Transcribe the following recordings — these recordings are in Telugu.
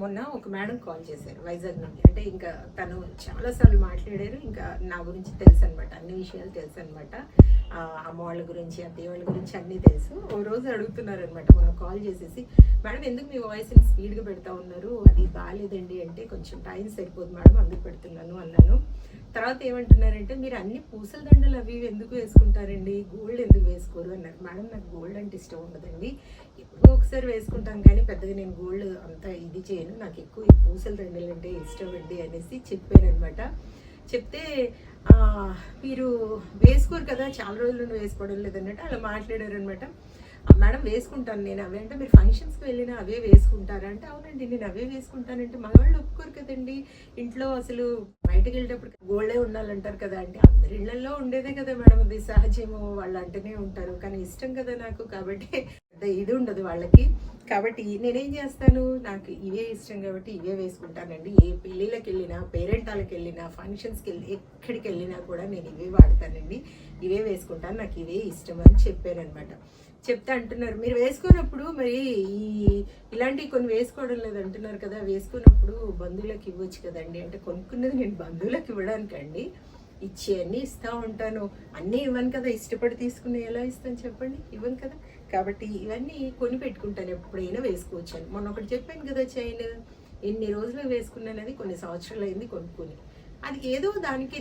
మొన్న ఒక మేడం కాల్ చేశారు వైజాగ్ నుండి. అంటే ఇంకా తను చాలాసార్లు మాట్లాడారు ఇంకా నా గురించి తెలుసు అనమాట అన్ని విషయాలు తెలుసు అనమాట అమ్మ వాళ్ళ గురించి అత్తయ్య వాళ్ళ గురించి అన్నీ తెలుసు. ఓ రోజు అడుగుతున్నారు అనమాట మొన్న కాల్ చేసేసి మేడం ఎందుకు మీ వాయిస్ని స్పీడ్గా పెడతా ఉన్నారు? అది బాగాలేదండి అంటే కొంచెం టైం సరిపోదు మేడం అందుకు పెడుతున్నాను అన్నాను. తర్వాత ఏమంటున్నారంటే మీరు అన్ని పూసల దండలు అవి ఎందుకు వేసుకుంటారండి? గోల్డ్ ఎందుకు వేసుకోరు? అన్నారు. మేడం నాకు గోల్డ్ అంటే ఇష్టం ఉండదండి. ఎప్పుడో ఒకసారి వేసుకుంటాం కానీ పెద్దగా నేను గోల్డ్ అంత ఇది చేయను. నాకు ఎక్కువ ఈ పూసలు దండలు అంటే ఇష్టం అండి అనేసి చెప్పాను అనమాట చెప్తే మీరు వేసుకోరు కదా చాలా రోజుల నుండి వేసుకోవడం లేదన్నట్టు అలా మాట్లాడారు అనమాట మేడం వేసుకుంటాను నేను అవే. అంటే మీరు ఫంక్షన్స్కి వెళ్ళినా అవే వేసుకుంటారా? అంటే అవునండి నేను అవే వేసుకుంటానంటే మగవాళ్ళు ఒప్పుకోరు కదండి. ఇంట్లో అసలు బయటకు వెళ్ళేటప్పుడు గోల్డే ఉండాలంటారు కదా అంటే అందరి ఇళ్ళలో ఉండేదే కదా మేడం అది సహజమో వాళ్ళు అంటూనే ఉంటారు. కానీ ఇష్టం కదా నాకు కాబట్టి పెద్ద ఇది ఉండదు వాళ్ళకి. కాబట్టి నేనేం చేస్తాను? నాకు ఇవే ఇష్టం కాబట్టి ఇవే వేసుకుంటానండి. ఏ పెళ్ళిళ్ళకి వెళ్ళినా పేరెంటాలకు వెళ్ళినా ఫంక్షన్స్కి వెళ్ళి ఎక్కడికి వెళ్ళినా కూడా నేను ఇవే వాడతానండి. ఇవే వేసుకుంటాను. నాకు ఇవే ఇష్టం అని చెప్పాను అనమాట చెప్తే అంటున్నారు మీరు వేసుకున్నప్పుడు మరి ఈ ఇలాంటివి కొన్ని వేసుకోవడం లేదు అంటున్నారు కదా వేసుకున్నప్పుడు బంధువులకు ఇవ్వచ్చు కదండి. అంటే కొనుక్కున్నది నేను బంధువులకు ఇవ్వడానికండి. ఇచ్చి అన్నీ ఇస్తూ ఉంటాను. అన్నీ ఇవ్వను కదా ఇష్టపడి తీసుకుని ఎలా ఇస్తాను చెప్పండి? ఇవ్వను కదా. కాబట్టి ఇవన్నీ కొని పెట్టుకుంటాను ఎప్పుడైనా వేసుకోవచ్చాను. మొన్న ఒకటి చెప్పాను కదా చైన్ ఎన్ని రోజులు వేసుకున్నాను అది కొన్ని సంవత్సరాలు అయింది కొనుక్కుని. అది ఏదో దానికి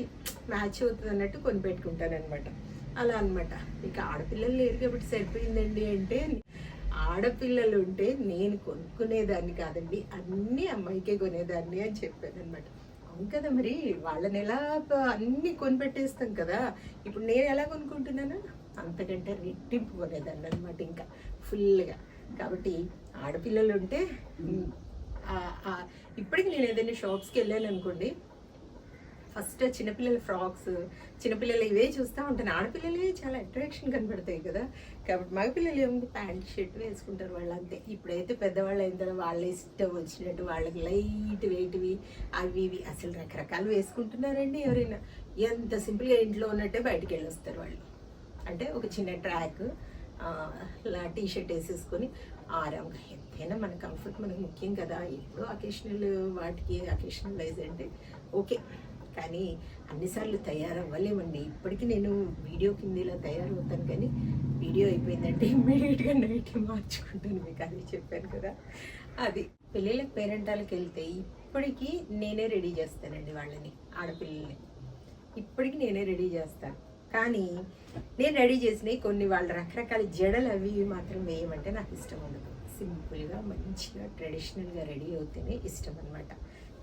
మ్యాచ్ అవుతుంది అన్నట్టు కొని పెట్టుకుంటాను అనమాట అలా అనమాట ఇక ఆడపిల్లలు లేరు కాబట్టి సరిపోయిందండి అంటే ఆడపిల్లలు ఉంటే నేను కొనుక్కునేదాన్ని కాదండి. అన్నీ అమ్మాయికే కొనేదాన్ని అని చెప్పాను అనమాట అవును కదా మరి. వాళ్ళని ఎలా అన్ని కొనిపెట్టేస్తాం కదా. ఇప్పుడు నేను ఎలా కొనుక్కుంటున్నాను? అంతకంటే రెట్టింపు కొనేదాన్ని అనమాట ఇంకా ఫుల్గా. కాబట్టి ఆడపిల్లలు ఉంటే ఇప్పటికి నేను ఏదైనా షాప్స్కి వెళ్ళాను అనుకోండి ఫస్ట్ చిన్నపిల్లల ఫ్రాక్స్ చిన్నపిల్లలు ఇవే చూస్తూ ఉంటాను. ఆడపిల్లలే చాలా అట్రాక్షన్ కనబడతాయి కదా. కాబట్టి మగపిల్లలు ఏముంది ప్యాంట్ షర్ట్ వేసుకుంటారు వాళ్ళు అంతే ఇప్పుడైతే పెద్దవాళ్ళు అయిన తర్వాత వాళ్ళ ఇష్టం వచ్చినట్టు వాళ్ళకి లైట్ వెయిట్వి అవి ఇవి. అసలు రకరకాలు వేసుకుంటున్నారండి ఎవరైనా. ఎంత సింపుల్గా ఇంట్లో ఉన్నట్టే బయటికి వెళ్ళొస్తారు వాళ్ళు. అంటే ఒక చిన్న ట్రాక్ టీ షర్ట్ వేసేసుకొని ఆరాంగా. ఎంతైనా మన కంఫర్ట్ మనకు ముఖ్యం కదా. ఎప్పుడో అకేషనల్ వాటికి అకేషనల్ వైజ్ అంటే ఓకే. కానీ అన్నిసార్లు తయారవ్వలేమండి. ఇప్పటికీ నేను వీడియో కింద ఇలా తయారవుతాను కానీ వీడియో అయిపోయిందంటే ఇమ్మీడియట్గా నైట్ మార్చుకుంటాను మీకు అది చెప్పాను కదా. అది పిల్లలకి పేరెంటాలకు వెళ్తే ఇప్పటికీ నేనే రెడీ చేస్తానండి వాళ్ళని ఆడపిల్లల్ని. ఇప్పటికి నేనే రెడీ చేస్తాను. కానీ నేను రెడీ చేసినవి కొన్ని వాళ్ళ రకరకాల జడలు అవి మాత్రం వేయమంటే నాకు ఇష్టం ఉండదు. సింపుల్గా మంచిగా ట్రెడిషనల్గా రెడీ అవుతేనే ఇష్టం అనమాట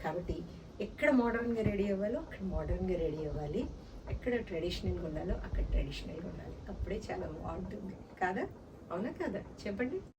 కాబట్టి ఎక్కడ మోడర్న్గా రెడీ అవ్వాలో అక్కడ మోడర్న్గా రెడీ అవ్వాలి. ఎక్కడ ట్రెడిషనల్గా ఉండాలో అక్కడ ట్రెడిషనల్గా ఉండాలి. అప్పుడే చాలా బాగుంటుంది. కాదా? అవునా కాదా? చెప్పండి.